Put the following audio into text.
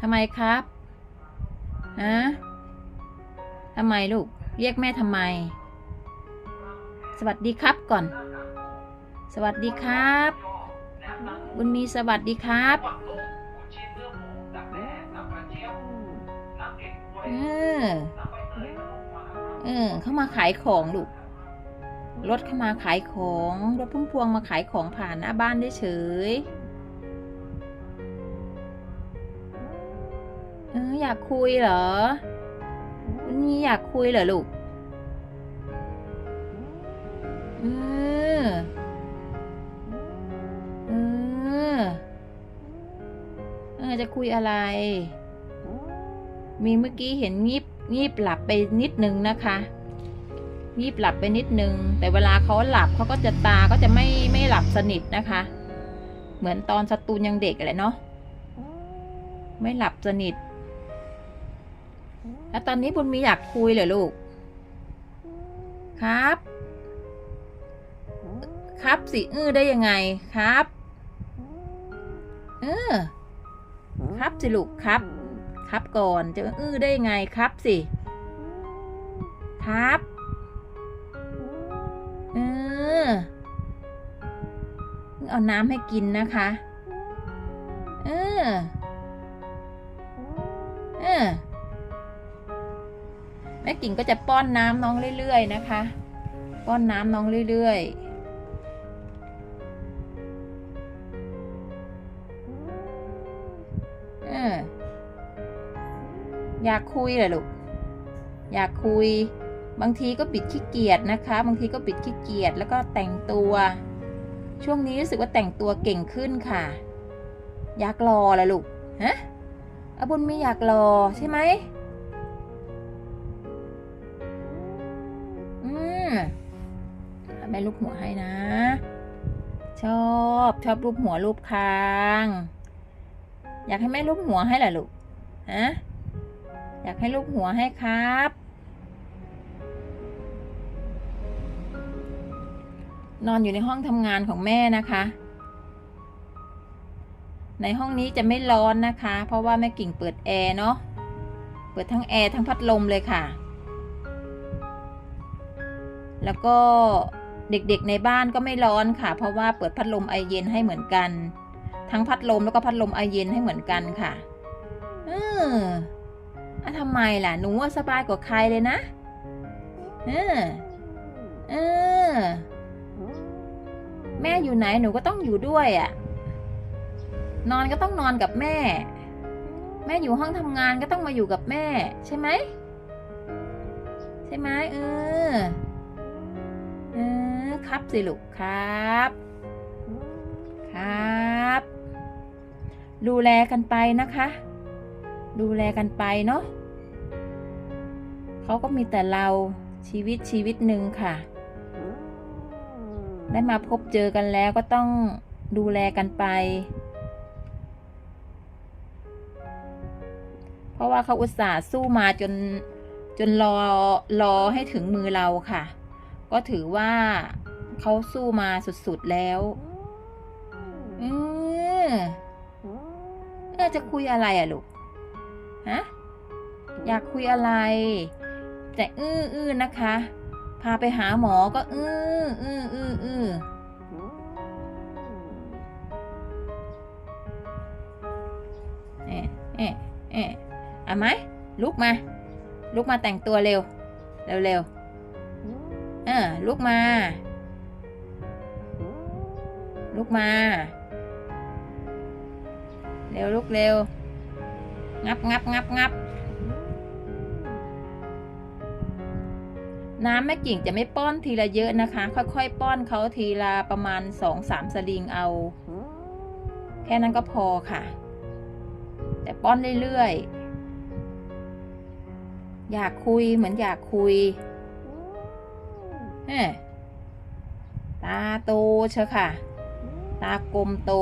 ทำไมครับฮะทำไมลูก เรียกแม่ทำไม สวัสดีครับก่อน สวัสดีครับ บุญมีสวัสดีครับเออเออเข้ามาขายของลูกรถเข้ามาขายของ รถพุ่มพวงมาขายของผ่านหน้าบ้านได้เฉย เอออยากคุยเหรอวันนี้อยากคุยเหรอลูกเออเออเออจะคุยอะไร มีเมื่อกี้เห็นงีบงีบหลับไปนิดนึงนะคะงีบหลับไปนิดนึง แต่เวลาเขาหลับเขาก็จะตาก็จะไม่ไม่หลับสนิทนะคะ เหมือนตอนสตูนยังเด็กอะไรเนาะไม่หลับสนิท แล้วตอนนี้บุญมีอยากคุยเหรอลูก ครับ ครับสิอื้อได้ยังไงครับเออครับสิลูกครับ ครับก่อนจะอื้อได้ยังไงครับสิ ครับเออเอาน้ำให้กินนะคะ เออ เออ ม่กิ่งก็จะป้อนน้ำน้องเรื่อย ๆ นะคะ ป้อนน้ำน้องเรื่อยๆเอออยากคุยเหรอลูก อยากคุย บางทีก็ปิดขี้เกียจนะคะ บางทีก็ปิดขี้เกียจแล้วก็แต่งตัว ช่วงนี้รู้สึกว่าแต่งตัวเก่งขึ้นค่ะ อยากรอเหรอลูก ฮะอาบุญมีอยากรอใช่ไหม แม่ลูกหัวให้นะ ชอบชอบรูปหัวรูปคาง อยากให้แม่รูปหัวให้เหรอลูกฮะอยากให้ลูกหัวให้ครับ นอนอยู่ในห้องทำงานของแม่นะคะ ในห้องนี้จะไม่ร้อนนะคะ เพราะว่าแม่กิ่งเปิดแอร์เนาะเปิดทั้งแอร์ทั้งพัดลมเลยค่ะแล้วก็ เด็กๆในบ้านก็ไม่ร้อนค่ะ เพราะว่าเปิดพัดลมไอเย็นให้เหมือนกัน ทั้งพัดลมแล้วก็พัดลมไอเย็นให้เหมือนกันค่ะ เอออะทำไมล่ะ หนูสบายกว่าใครเลยนะ เออ เออ แม่อยู่ไหนหนูก็ต้องอยู่ด้วยอะ่ะ นอนก็ต้องนอนกับแม่ แม่อยู่ห้องทำงานก็ต้องมาอยู่กับแม่ ใช่ไหม ใช่ไหมเออ ครับสิลูกครับ ครับ ดูแลกันไปนะคะ ดูแลกันไปเนาะเขาก็มีแต่เราชีวิตชีวิตหนึ่งค่ะ ได้มาพบเจอกันแล้วก็ต้องดูแลกันไป เพราะว่าเขาอุตส่าห์สู้มาจนจนรอรอให้ถึงมือเราค่ะ ก็ถือว่า เขาสู้มาสุดๆแล้วเออเออจะคุยอะไรอะลูก ฮะ อยากคุยอะไร แต่อื้ออื้อนะคะ พาไปหาหมอก็อื้ออื้ออื้ออื้อเอ๊ะเอ๊ะเอ๊ะเอาไหมลุกมา ลุกมาแต่งตัวเร็ว เร็วเร็วเออลุกมา ลุกมา เร็วลุกเร็ว งับงับงับงับน้ำแม่กิ่งจะไม่ป้อนทีละเยอะนะคะ ค่อยๆ ป้อนเขาทีละประมาณสองสามสลิงเอา แค่นั้นก็พอค่ะ แต่ป้อนเรื่อยๆ อยากคุยเหมือนอยากคุยเฮ้ตาโตเชอะค่ะ ตากลมโต